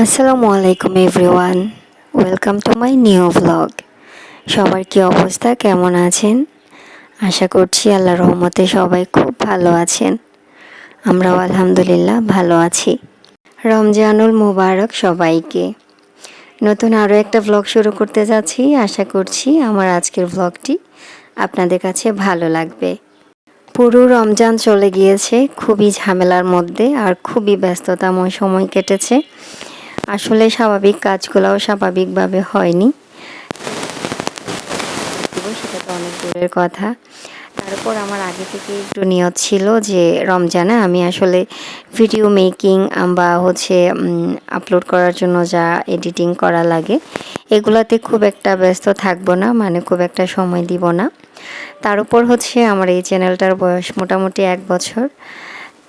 আসসালামু আলাইকুম everyone welcome to my new blog সবার কি অবস্থা? কেমন আছেন? আশা করছি আল্লাহ রহমতে সবাই খুব ভালো আছেন। আমরাও আলহামদুলিল্লাহ ভালো আছি। রমজানুল মুবারক সবাইকে। নতুন আরও একটা ব্লগ শুরু করতে যাচ্ছি। আশা করছি আমার আজকের ব্লগটি আপনাদের কাছে ভালো লাগবে। পুরো রমজান চলে গিয়েছে। খুবই ঝামেলার মধ্যে আর খুবই ব্যস্ততাময় সময় কেটেছে। আসলে স্বাভাবিক কাজগুলোও স্বাভাবিকভাবে হয়নি। সেটা তো অনেক দূরের কথা। তারপর আমার আগে থেকে একটু নিয়ত ছিল যে রমজানে আমি আসলে ভিডিও মেকিং বা হচ্ছে আপলোড করার জন্য যা এডিটিং করা লাগে, এগুলাতে খুব একটা ব্যস্ত থাকব না মানে খুব একটা সময় দিব না। তার উপর হচ্ছে আমার এই চ্যানেলটার বয়স মোটামুটি এক বছর।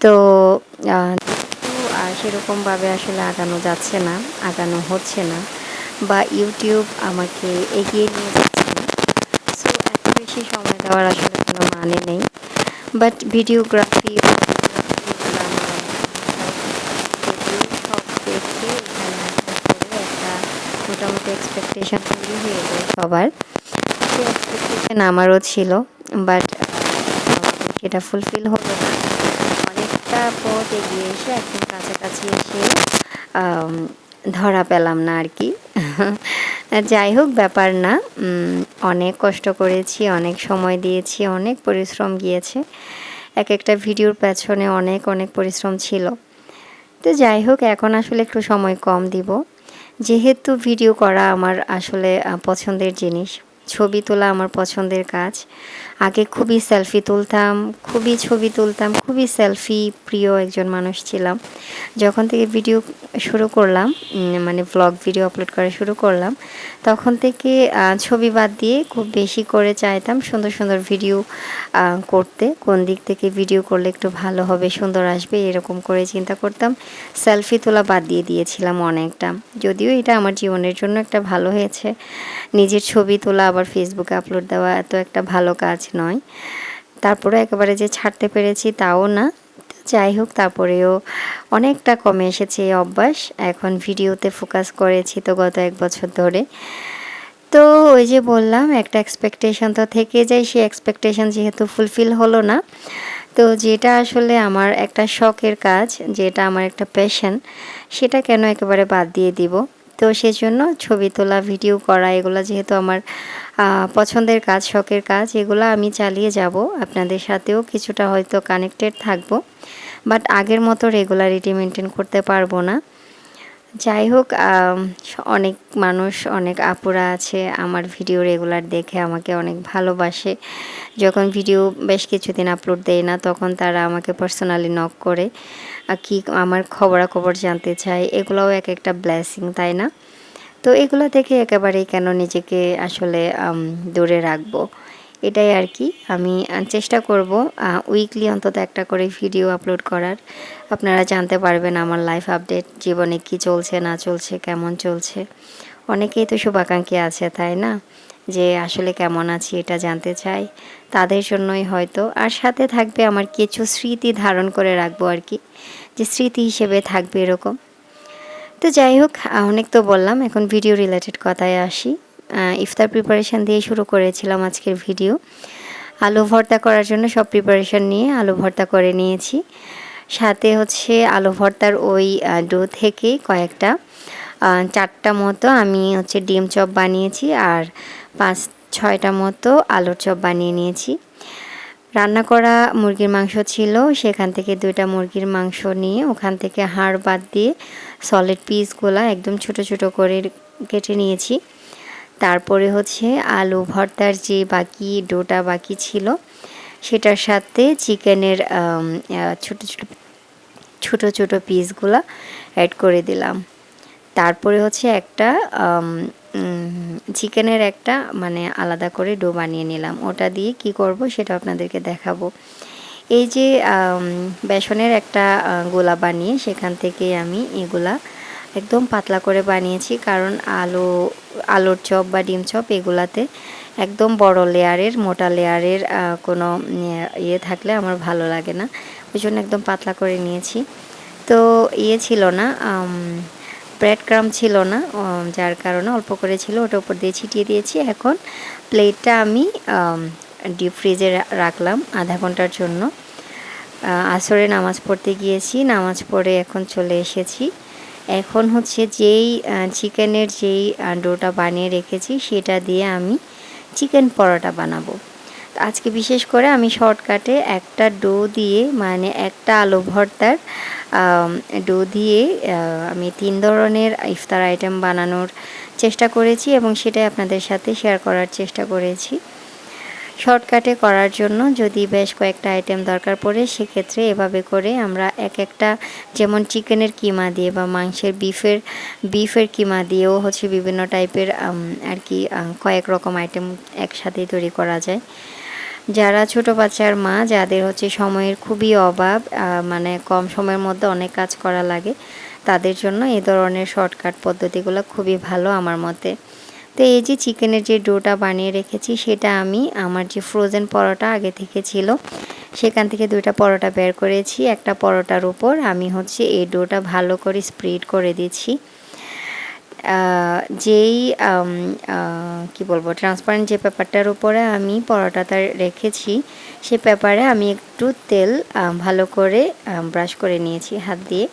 তো সেরকমভাবে আসলে আগানো যাচ্ছে না, আগানো হচ্ছে না বা ইউটিউব আমাকে এগিয়ে নিয়ে যাচ্ছে। সো এত বেশি সময় দেওয়ার আসলে কোনো মানে নেই। বাট ভিডিওগ্রাফি মোটামুটি এক্সপেকটেশন তৈরি হয়ে যায় সবার। আমারও ছিল বাট সেটা ফুলফিল হলো না। এসে একদম কাছাকাছি এসে ধরা পেলাম না আর কি। যাই হোক, ব্যাপার না। অনেক কষ্ট করেছি, অনেক সময় দিয়েছি, অনেক পরিশ্রম গিয়েছে। এক একটা ভিডিওর পেছনে অনেক অনেক পরিশ্রম ছিল। তো যাই হোক, এখন আসলে একটু সময় কম দিব। যেহেতু ভিডিও করা আমার আসলে পছন্দের জিনিস। ছবি তোলা আমার পছন্দের কাজ। আগে খুবই সেলফি তুলতাম, খুবই ছবি তুলতাম, খুবই সেলফি প্রিয় একজন মানুষ ছিলাম। যখন থেকে ভিডিও শুরু করলাম মানে ব্লগ ভিডিও আপলোড করা শুরু করলাম। তখন থেকে ছবি বাদ দিয়ে খুব বেশি করে চাইতাম সুন্দর সুন্দর ভিডিও করতে। কোন দিক থেকে ভিডিও করলে একটু ভালো হবে, সুন্দর আসবে, এরকম করে চিন্তা করতাম। সেলফি তোলা বাদ দিয়ে দিয়েছিলাম অনেকটা। যদিও এটা আমার জীবনের জন্য একটা ভালো হয়েছে। নিজের ছবি তোলা, আবার ফেসবুকে আপলোড দেওয়া এত একটা ভালো কাজ নয়। তারপরে একেবারে যে ছাড়তে পেরেছি তাও না। যাই হোক, তারপরেও অনেকটা কমে এসেছে এই অভ্যাস। এখন ভিডিওতে ফোকাস করেছি তো গত এক বছর ধরে। তো ওই যে বললাম, একটা এক্সপেকটেশন তো থেকে যায়, সেই এক্সপেকটেশন যেহেতু ফুলফিল হলো না। তো যেটা আসলে আমার একটা শখের কাজ, যেটা আমার একটা প্যাশন সেটা কেন একেবারে বাদ দিয়ে দিব? তো সেজন্য ছবি তোলা ভিডিও করা, এগুলো যেহেতু আমার পছন্দের কাজ, শখের কাজ, এগুলো আমি চালিয়ে যাব। আপনাদের সাথেও কিছুটা হয়তো কানেক্টেড থাকব। বাট আগের মতো রেগুলারিটি মেনটেন করতে পারব না। যাই হোক অনেক মানুষ, অনেক আপুরা আছে, আমার ভিডিও রেগুলার দেখে আমাকে অনেক ভালোবাসে। যখন ভিডিও বেশ কিছুদিন আপলোড দেয় না, তখন তারা আমাকে পার্সোনালি নক করে। কি আমার খবরাখবর জানতে চায়, এগুলোও এক একটা ব্লেসিং তাই না? তো এগুলো থেকে একেবারেই কেন নিজেকে আসলে দূরে রাখব? এটাই আর কি আমি চেষ্টা করব উইকলি অন্তত একটা করে ভিডিও আপলোড করার। আপনারা জানতে পারবেন আমার লাইফ আপডেট জীবনে কি চলছে, না চলছে, কেমন চলছে। অনেকেই তো শুভাকাঙ্ক্ষী আছে, তাই না? যে আসলে কেমন আছি এটা জানতে চাই। তাদের জন্যই হয়তো। আর সাথে থাকবে আমার কিছু স্মৃতি ধারণ করে রাখব আর কি যে স্মৃতি হিসেবে থাকবে এরকম। তো যাই হোক অনেক তো বললাম, এখন ভিডিও রিলেটেড কথায় আসি। ইফতার প্রিপারেশান দিয়ে শুরু করেছিলাম আজকের ভিডিও আলু ভর্তা করার জন্য সব প্রিপারেশান নিয়ে আলু ভর্তা করে নিয়েছি। সাথে হচ্ছে আলু ভর্তার ওই ডো থেকে কয়েকটা চারটা মতো আমি হচ্ছে ডিম চপ বানিয়েছি আর পাঁচ, ছয়টা মতো আলুর চপ বানিয়ে নিয়েছি। রান্না করা মুরগির মাংস ছিল, সেখান থেকে দুইটা মুরগির মাংস নিয়ে ওখান থেকে হাড় বাদ দিয়ে সলিড পিসগুলো একদম ছোট ছোট করে কেটে নিয়েছি। তারপরে হচ্ছে আলু ভর্তার যে বাকি ডোটা বাকি ছিল, সেটার সাথে চিকেনের ছোট ছোট ছোট ছোট পিসগুলো অ্যাড করে দিলাম। তারপরে হচ্ছে একটা চিকেনের একটা মানে আলাদা করে ডো বানিয়ে নিলাম। ওটা দিয়ে কি করব সেটা আপনাদেরকে দেখাবো। এই যে বেসনের একটা গোলা বানিয়ে সেখান থেকে আমি এগুলা একদম পাতলা করে বানিয়েছি। কারণ আলু, আলুর চপ বা ডিম চপ এগুলাতে একদম বড় লেয়ারের, মোটা লেয়ারের কোনো ইয়ে থাকলে আমার ভালো লাগে না। ওই জন্য একদম পাতলা করে নিয়েছি। তো ইয়ে ছিল না ব্রেড ক্রাম ছিল না যার কারণে অল্প করে ছিল ওটা উপর দিয়ে ছিটিয়ে দিয়েছি। এখন প্লেটটা আমি ডিপ ফ্রিজে রাখলাম আধা ঘণ্টার জন্য। আসরে নামাজ পড়তে গিয়েছি, নামাজ পড়ে এখন চলে এসেছি। এখন হচ্ছে যেই চিকেনের যেই ডোটা বানিয়ে রেখেছি সেটা দিয়ে আমি চিকেন পরোটা বানাবো। আজকে বিশেষ করে আমি শর্টকাটে একটা ডো দিয়ে মানে একটা আলু ভর্তার ডো দিয়ে আমি তিন ধরনের ইফতার আইটেম বানানোর চেষ্টা করেছি এবং সেটাই আপনাদের সাথে শেয়ার করার চেষ্টা করেছি। শর্টকাটে করার জন্য যদি বেশ কয়েকটা আইটেম দরকার পড়ে, সেক্ষেত্রে এভাবে করে আমরা এক একটা, যেমন চিকেনের কিমা দিয়ে বা মাংসের বিফের বিফের কিমা দিয়েও হচ্ছে বিভিন্ন টাইপের আর কি কয়েক রকম আইটেম একসাথেই তৈরি করা যায়। যারা ছোট বাচ্চার মা, যাদের হচ্ছে সময়ের খুবই অভাব মানে কম সময়ের মধ্যে অনেক কাজ করা লাগে, তাদের জন্য এই ধরনের শর্টকাট পদ্ধতিগুলো খুবই ভালো আমার মতে। তো এই যে চিকেনের যে ডোটা বানিয়ে রেখেছি, সেটা আমি আমার যে ফ্রোজেন পরোটা আগে থেকে ছিল, সেখান থেকে দুইটা পরোটা বের করেছি। একটা পরোটার উপর আমি হচ্ছে এই ডোটা ভালো করে স্প্রেড করে দিচ্ছি। যেই কি বলব ট্রান্সপারেন্ট যে পেপারটার উপরে আমি পরোটাটা রেখেছি, সে পেপারে আমি একটু তেল ভালো করে ব্রাশ করে নিয়েছি হাত দিয়ে।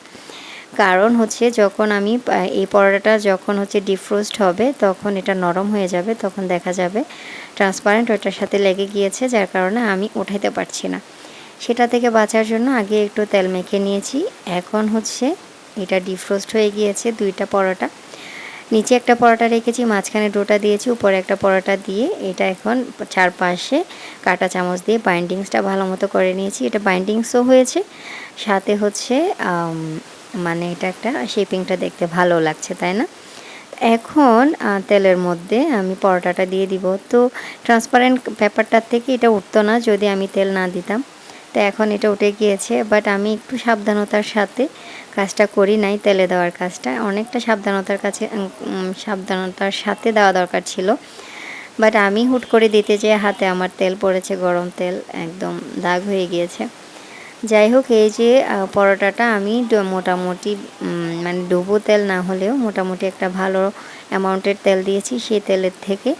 কারণ হচ্ছে যখন আমি এই পরোটাটা যখন হচ্ছে ডিফ্রোস্ট হবে, তখন এটা নরম হয়ে যাবে, তখন দেখা যাবে ট্রান্সপারেন্ট ওটার সাথে লেগে গিয়েছে, যার কারণে আমি উঠাইতে পারছি না। সেটা থেকে বাঁচার জন্য আগে একটু তেল মেখে নিয়েছি। এখন হচ্ছে এটা ডিফ্রোস্ট হয়ে গিয়েছে দুইটা পরোটা। নিচে একটা পরোটা রেখেছি, মাঝখানে ডোটা দিয়েছি, উপরে একটা পরোটা দিয়ে এটা এখন চারপাশে কাটা চামচ দিয়ে বাইন্ডিংসটা ভালো মতো করে নিয়েছি। এটা বাইন্ডিংসও হয়েছে, সাথে হচ্ছে মানে এটা একটা শেপিংটা দেখতে ভালো লাগছে, তাই না? এখন তেলের মধ্যে আমি পরোটাটা দিয়ে দিব। তো ট্রান্সপারেন্ট পেপারটার থেকে এটা উঠতো না যদি আমি তেল না দিতাম। তো এখন এটা উঠে গিয়েছে বাট আমি একটু সাবধানতার সাথে কাজটা করি নাই, তেলে দেওয়ার কাজটা। অনেকটা সাবধানতার কাছে সাবধানতার সাথে দেওয়া দরকার ছিল। বাট আমি হুট করে দিতে যেয়ে হাতে আমার তেল পড়েছে, গরম তেল, একদম দাগ হয়ে গিয়েছে। যাই হোক এই যে পরোটাটা আমি মোটামুটি মানে ডুবো তেল না হলেও মোটামুটি একটা ভালো অ্যামাউন্টের তেল দিয়েছি। সেই তেলের থেকে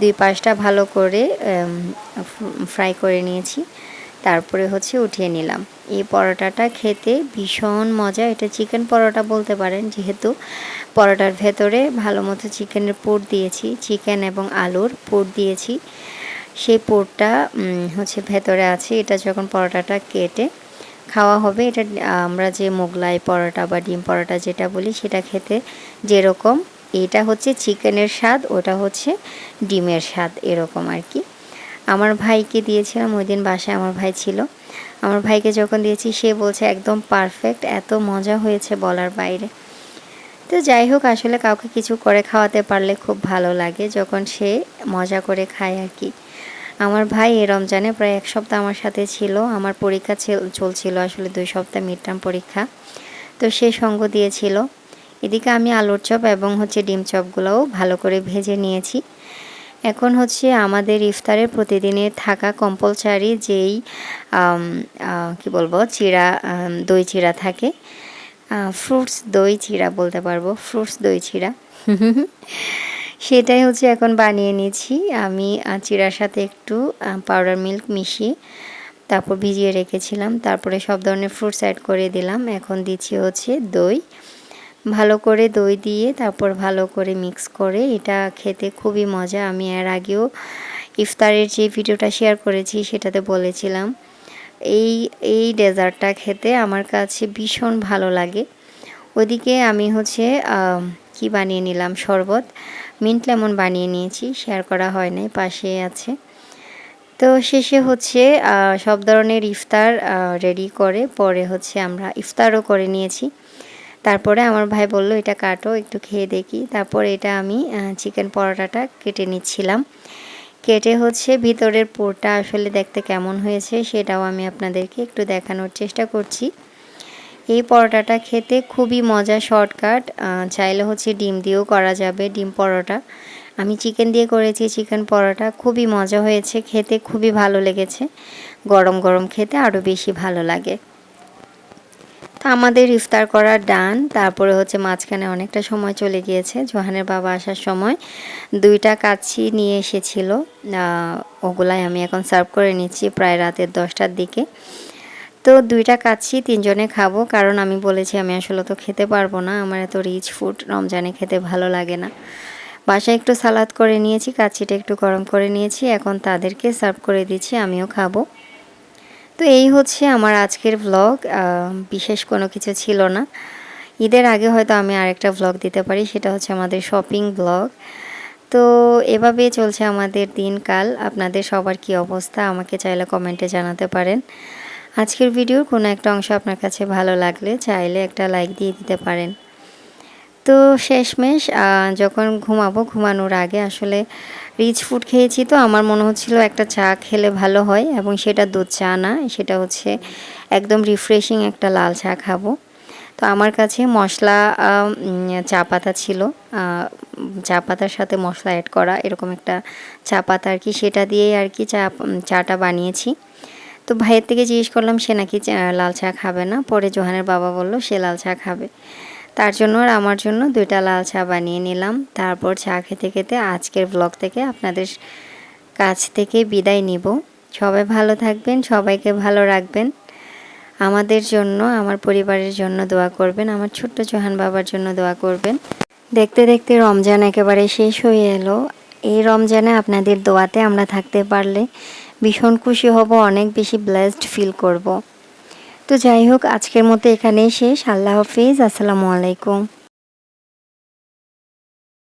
দুই পাশটা ভালো করে ফ্রাই করে নিয়েছি। তারপরে হচ্ছে উঠিয়ে নিলাম। এই পরোটাটা খেতে ভীষণ মজা। এটা চিকেন পরোটা বলতে পারেন। যেহেতু পরোটার ভেতরে ভালো মতো চিকেনের পুর দিয়েছি, চিকেন এবং আলুর পুর দিয়েছি। সেই পুরটা হচ্ছে ভেতরে আছে। এটা যখন পরোটাটা কেটে খাওয়া হবে। এটা, আমরা যে মোগলাই পরোটা বা ডিম পরোটা যেটা বলি সেটা খেতে যেরকম, এটা হচ্ছে চিকেনের স্বাদ, ওটা হচ্ছে ডিমের স্বাদ, এরকম আর কি। আমার ভাইকে দিয়েছিলাম, ওই দিন বাসায় আমার ভাই ছিল। আমার ভাইকে যখন দিয়েছি, সে বলছে একদম পারফেক্ট এত মজা হয়েছে বলার বাইরে। তো যাই হোক, আসলে কাউকে কিছু করে খাওয়াতে পারলে খুব ভালো লাগে যখন সে মজা করে খায় আর কি। আমার ভাই এই রমজানে প্রায় এক সপ্তাহ আমার সাথে ছিল। আমার পরীক্ষা ছিল- চলছিল আসলে দুই সপ্তাহ মিড টার্ম পরীক্ষা। তো সে সঙ্গ দিয়েছিল। এদিকে আমি আলুর চপ এবং হচ্ছে ডিম চপগুলোও ভালো করে ভেজে নিয়েছি। এখন হচ্ছে আমাদের ইফতারে প্রতিদিনের থাকা কম্পালসারি যেই কি বলব আম, দই চিরা থাকে। ফ্রুটস দই চিরা বলতে পারব। ফ্রুটস দই চিড়া সেটাই হচ্ছে এখন বানিয়ে নিয়েছি আমি চিড়ার সাথে একটু পাউডার মিল্ক মিশিয়ে তারপর ভিজিয়ে রেখেছিলাম। তারপরে সব ধরনের ফ্রুটস অ্যাড করে দিলাম। এখন দিচ্ছি হচ্ছে দই। ভালো করে দই দিয়ে তারপর ভালো করে মিক্স করে এটা খেতে খুবই মজা। আমি এর আগেও ইফতারের যে ভিডিওটা শেয়ার করেছি সেটাতে বলেছিলাম। এই এই ডেজার্টটা খেতে আমার কাছে ভীষণ ভালো লাগে। ওদিকে আমি হচ্ছে কি বানিয়ে নিলাম? শরবত। মিন্ট লেমন বানিয়ে নিয়েছি শেয়ার করা হয় নাই, পাশে আছে। তো শেষে হচ্ছে সব ধরনের ইফতার রেডি করে। পরে হচ্ছে আমরা ইফতারও করে নিয়েছি। তারপরে আমার ভাই বলল, এটা কাটো, একটু খেয়ে দেখি। তারপর এটা আমি চিকেন পরোটাটা কেটে নিচ্ছিলাম। কেটে হচ্ছে ভিতরের পুরটা আসলে দেখতে কেমন হয়েছে সেটাও আমি আপনাদেরকে একটু দেখানোর চেষ্টা করছি। এই পরোটাটা খেতে খুবই মজা, শর্টকাট। চাইলে হচ্ছে ডিম দিয়েও করা যাবে, ডিম পরোটা। আমি চিকেন দিয়ে করেছি চিকেন পরোটা, খুবই মজা হয়েছে, খেতে খুবই ভালো লেগেছে। গরম গরম খেতে আরও বেশি ভালো লাগে। তো আমাদের ইফতার করা ডান, তারপরে হচ্ছে মাঝখানে অনেকটা সময় চলে গিয়েছে। জোহানের বাবা আসার সময় দুইটা কাচ্ছি নিয়ে এসেছিল। ওগুলাই আমি এখন সার্ভ করে নিচ্ছি প্রায় রাতের দশটার দিকে। তো দুইটা কাচ্ছি, তিনজনে খাব। কারণ আমি বলেছি আমি আসলে তো খেতে পারব না। আমার এত রিচ ফুড রমজানে খেতে ভালো লাগে না। বাসায় একটু সালাদ করে নিয়েছি, কাচ্ছিটা একটু গরম করে নিয়েছি। এখন তাদেরকে সার্ভ করে দিচ্ছি, আমিও খাব। তো এই হচ্ছে আমার আজকের ভ্লগ বিশেষ কোনো কিছু ছিল না। ঈদের আগে হয়তো আমি আরেকটা ভ্লগ দিতে পারি, সেটা হচ্ছে আমাদের শপিং ব্লগ তো এভাবেই চলছে আমাদের দিনকাল। আপনাদের সবার কি অবস্থা? আমাকে চাইলে কমেন্টে জানাতে পারেন। আজকের ভিডিওর কোনো একটা অংশ আপনার কাছে ভালো লাগলে চাইলে একটা লাইক দিয়ে দিতে পারেন। তো শেষমেশ যখন ঘুমাবো, ঘুমানোর আগে আসলে রিচ ফুড খেয়েছি তো আমার মনে হচ্ছিল একটা চা খেলে ভালো হয় এবং সেটা দুধ চা না, সেটা হচ্ছে একদম রিফ্রেশিং একটা লাল চা খাব। তো আমার কাছে মশলা চা পাতা ছিল চা পাতার সাথে মশলা অ্যাড করা এরকম একটা চা পাতা আর কি, সেটা দিয়েই আর কি চা চাটা বানিয়েছি। তো ভাইয়ের থেকে জিজ্ঞেস করলাম, সে নাকি লাল চা খাবে না? পরে জোহানের বাবা বলল, সে লাল চা খাবে। তার জন্য আর আমার জন্য দুইটা লাল চা বানিয়ে নিলাম। তারপর চা খেতে খেতে আজকের ব্লগ থেকে আপনাদের কাছ থেকে বিদায় নিব। সবাই ভালো থাকবেন, সবাইকে ভালো রাখবেন। আমাদের জন্য, আমার পরিবারের জন্য দোয়া করবেন, আমার ছোট্ট জোহান বাবার জন্য দোয়া করবেন। দেখতে দেখতে রমজান একেবারে শেষ হয়ে এলো। এই রমজানে আপনাদের দোয়াতে আমরা থাকতে পারলে ভীষণ খুশি হব, অনেক বেশি ব্লেসড ফিল করব। তো যাই হোক, আজকের মতো এখানেই শেষ। আল্লাহ হাফিজ, আসসালামু আলাইকুম।